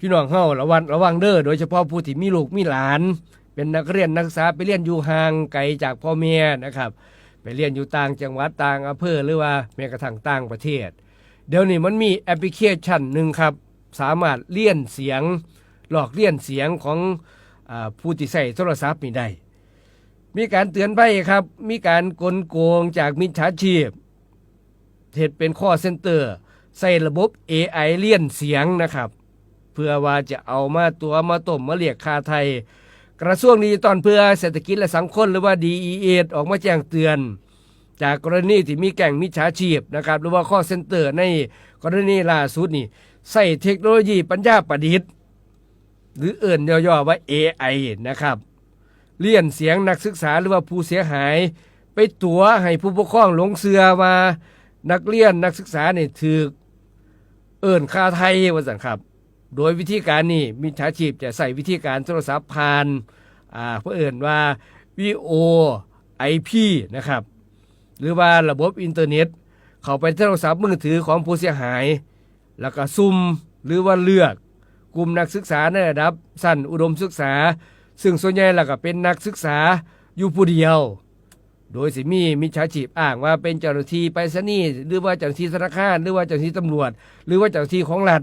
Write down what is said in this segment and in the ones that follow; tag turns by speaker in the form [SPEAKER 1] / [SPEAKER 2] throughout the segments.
[SPEAKER 1] พี่น้องเฮาระวังระวังเด้อโดยเฉพาะผู้ที่มีลูกมีหลาน เป็นนักเรียนนักศึกษาไปเรียนอยู่ห่างไกลจากพ่อแม่นะครับ ไปเรียนอยู่ต่างจังหวัดต่างอำเภอหรือว่าแม้กระทั่งต่างประเทศ เดี๋ยวนี้มันมีแอปพลิเคชันหนึ่งครับ สามารถเลี่ยนเสียง หลอกเลี่ยนเสียงของอผู้ที่ใช้โทรศัพท์นี่ได้มีการเตือนภัยครับ มีการกลโกงจากมิจฉาชีพเทศเป็นข้อเซ็นเตอร์ ใส่ระบบ AI เลี่ยนเสียงนะครับ พื่อว่าจะเอามาตัวมาต้มมาเรียกคาไทย กระทรวงดิจิตอลเพื่อเศรษฐกิจและสังคมหรือว่า DEA ออกมาแจ้งเตือน จากกรณีที่มีแก่งมิจฉาชีพนะครับหรือว่าข้อเซ็นเตอร์ในกรณีล่าสุดนี่ใส่เทคโนโลยีปัญญาประดิษฐ์หรือเอื่นย่อๆว่า AI นะครับเลี่ยนเสียงนักศึกษาหรือว่าผู้เสียหาย ไปตัวให้ผู้ปกครองหลงเสือว่านักเรียนนักศึกษาเนี่ยถือเอิ่นคาไทยว่าสันครับ โดยวิธีการนี้มิจฉาชีพจะใส่วิธีการโทรศัพท์ผ่านอ่าเพื่อเอื่นว่า VO IP นะครับ หรือว่าระบบอินเทอร์เน็ต เข้าไปโทรศัพท์มือถือของผู้เสียหาย แล้วก็ซุ่มหรือว่าเลือกกลุ่มนักศึกษาในระดับ สั้นอุดมศึกษา ซึ่งส่วนใหญ่แล้วก็เป็นนักศึกษาอยู่ผู้เดียว โดยสิมีมิจฉาชีพอ้างว่าเป็นเจ้าหน้าที่ไปรษณีย์หรือว่าเจ้าหน้าที่ธนาคารหรือว่าเจ้าหน้าที่ตำรวจ หรือว่าเจ้าหน้าที่ของรัฐ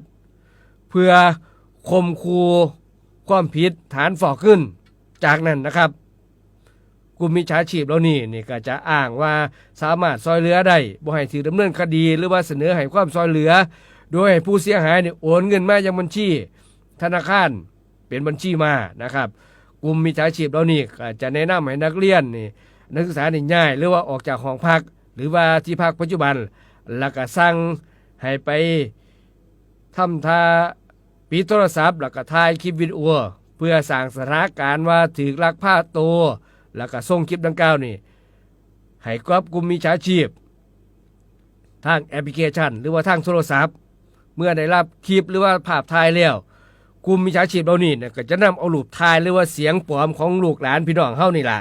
[SPEAKER 1] พื่อข่มคูความผิดฐานฟอกขึ้น จากนั้นนะครับ กลุ่มมิจฉาชีพเหล่านี้นี่ก็จะอ้างว่าสามารถซอยเหลือได้บ่ให้ถือดำเนินคดีหรือว่าเสนอให้ความซอยเหลือ โดยให้ผู้เสียหายเนี่ยโอนเงินมายังบัญชี ธนาคารเป็นบัญชีมานะครับ กลุ่มมิจฉาชีพเหล่านี้ก็จะแนะนำให้นักเรียนนี่นักศึกษานี่ง่ายหรือว่าออกจากห้องพัก หรือว่าที่พักปัจจุบันแล้วก็สั่งให้ไปทำท่า ปิดโทรศัพท์แล้วก็ถ่ายคลิปวิดีโอเพื่อสร้างสถานการณ์ว่าถือลักพาตัว แล้วก็ส่งคลิปดังกล่าวนี่ให้กับกลุ่มมิจฉาชีพ ทางแอปพลิเคชัน หรือว่าทางโทรศัพท์ เมื่อได้รับคลิปหรือว่าภาพถ่ายแล้วกลุ่มมิจฉาชีพเหล่านี้เนี่ยก็จะนำเอารูปถ่ายหรือว่าเสียงปลอมของลูกหลานพี่น้องเฮานี่ล่ะ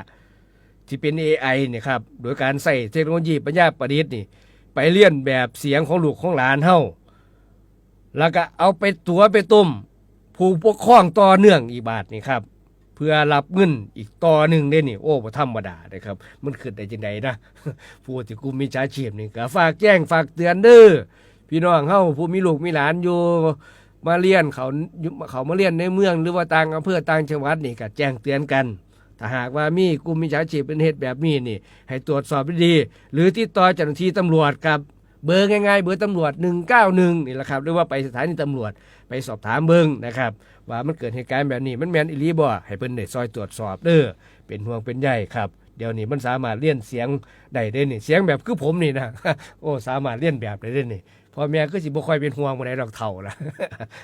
[SPEAKER 1] ที่เป็น AI เนี่ยครับโดยการใส่เทคโนโลยีปัญญาประดิษฐ์นี่ ไปเลียนแบบเสียงของลูกของหลานเฮา แล้วก็เอาไปตัวไปต้มผู้ปกครองต่อเนื่องอีบาทนี่ครับ เพื่อรับเงินอีกต่อหนึ่งได้นี่ โอ้บ่ธรรมดาเลยครับ มันขึ้นได้จังไดนะผู้ที่กุมมิจฉาชีพนี่ก็ฝากแจ้งฝากเตือนเด้อพี่น้องเฮาผู้มีลูกมีหลานอยู่มาเรียนเขาเขามาเรียนในเมืองหรือว่าต่างอำเภอต่างจังหวัดนี่ก็แจ้งเตือนกันถ้าหากว่ามีกลุ่มมิจฉาชีพเป็นเหตุแบบนี้นี่ ให้ตรวจสอบดี หรือติดต่อเจ้าหน้าที่ตำรวจกับ เบอร์ง่ายๆ เบอร์ตำรวจ 191นี่แหละครับหรือว่าไปสถานีตำรวจไปสอบถามเบิงนะครับว่ามันเกิดเหตุการณ์แบบนี้มันแมนอิลีบ่ให้เพิ่นได้ซอยตรวจสอบเด้อเป็นห่วงเป็นใยครับเดี๋ยวนี้มันสามารถเลี่ยนเสียงได้ได้นี่เสียงแบบคือผมนี่นะโอ้สามารถเลี่ยนแบบได้ได้นี่พ่อแม่ก็สิบ่ค่อยเป็นห่วงบ่ได้ดอกเท่าละ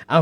[SPEAKER 1] เอา